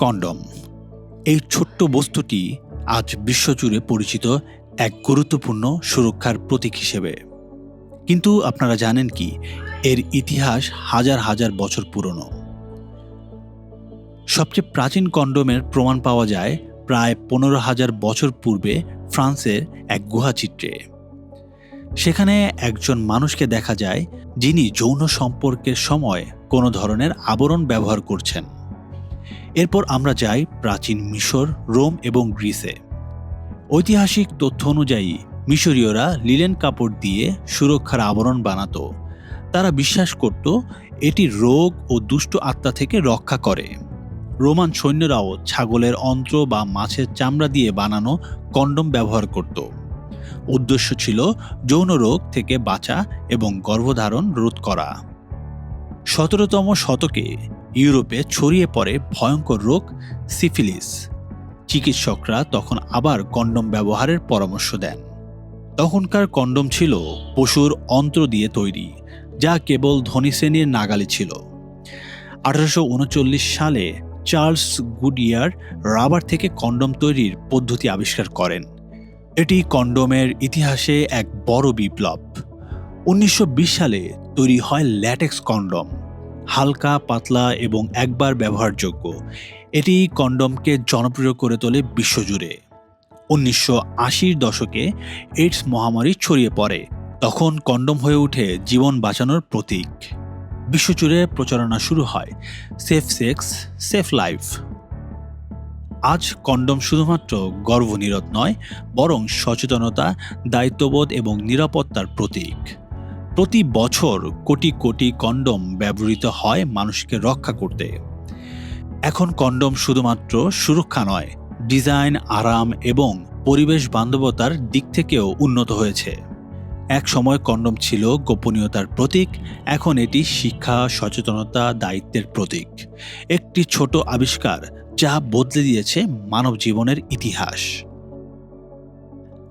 Condom. এই ছোট্ট বস্তুটি আজ বিশ্বজুড়ে পরিচিত এক গুরুত্বপূর্ণ সুরক্ষার প্রতীক হিসেবে। কিন্তু আপনারা জানেন কি, এর ইতিহাস হাজার হাজার বছর পুরনো। সবচেয়ে প্রাচীন কন্ডোমের প্রমাণ পাওয়া যায় প্রায় পনেরো হাজার বছর পূর্বে ফ্রান্সের এক গুহাচিত্রে। সেখানে একজন মানুষকে দেখা যায় যিনি যৌন সম্পর্কের সময় কোনো ধরনের আবরণ ব্যবহার করছেন। এরপর আমরা যাই প্রাচীন মিশর, রোম এবং গ্রিসে। ঐতিহাসিক তথ্য অনুযায়ী, মিশরীয়রা লিলেন কাপড় দিয়ে সুরক্ষার আবরণ বানাতো। তারা বিশ্বাস করত, এটি রোগ ও দুষ্ট আত্মা থেকে রক্ষা করে। রোমান সৈন্যরাও ছাগলের অন্ত্র বা মাছের চামড়া দিয়ে বানানো কন্ডম ব্যবহার করত। উদ্দেশ্য ছিল যৌন রোগ থেকে বাঁচা এবং গর্ভধারণ রোধ করা। সতেরোতম শতকে ইউরোপে ছড়িয়ে পড়ে ভয়ঙ্কর রোগ, সিফিলিস। চিকিৎসকরা তখন আবার কন্ডম ব্যবহারের পরামর্শ দেন। তখনকার কন্ডম ছিল পশুর অন্ত্র দিয়ে তৈরি, যা কেবল ধনী শ্রেণির নাগালে ছিল। আঠারোশো উনচল্লিশ সালে চার্লস গুডিয়ার রাবার থেকে কন্ডম তৈরির পদ্ধতি আবিষ্কার করেন। এটি কন্ডোমের ইতিহাসে এক বড় বিপ্লব। উনিশশো বিশ সালে তৈরি হয় ল্যাটেক্স কন্ডম। হালকা, পাতলা এবং একবার ব্যবহারযোগ্য। এটি কন্ডমকে জনপ্রিয় করে তোলে বিশ্বজুড়ে। উনিশশো আশির দশকে এইডস মহামারী ছড়িয়ে পড়ে, তখন কন্ডম হয়ে ওঠে জীবন বাঁচানোর প্রতীক। বিশ্বজুড়ে প্রচারণা শুরু হয়, সেফ সেক্স, সেফ লাইফ। আজ কন্ডম শুধুমাত্র গর্ভনিরোধ নয়, বরং সচেতনতা, দায়িত্ববোধ এবং নিরাপত্তার প্রতীক। প্রতি বছর কোটি কোটি কন্ডম ব্যবহৃত হয় মানুষকে রক্ষা করতে। এখন কন্ডম শুধুমাত্র সুরক্ষা নয়, ডিজাইন, আরাম এবং পরিবেশ বান্ধবতার দিক থেকেও উন্নত হয়েছে। এক সময় কন্ডম ছিল গোপনীয়তার প্রতীক, এখন এটি শিক্ষা, সচেতনতা, দায়িত্বের প্রতীক। একটি ছোট আবিষ্কার যা বদলে দিয়েছে মানব জীবনের ইতিহাস।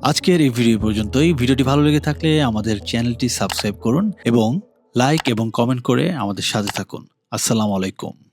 আজকের এই ভিডিও পর্যন্তই। ভিডিওটি ভালো লেগে থাকলে আমাদের চ্যানেলটি সাবস্ক্রাইব করুন এবং লাইক এবং কমেন্ট করে আমাদের সাথে থাকুন। আসসালামু আলাইকুম।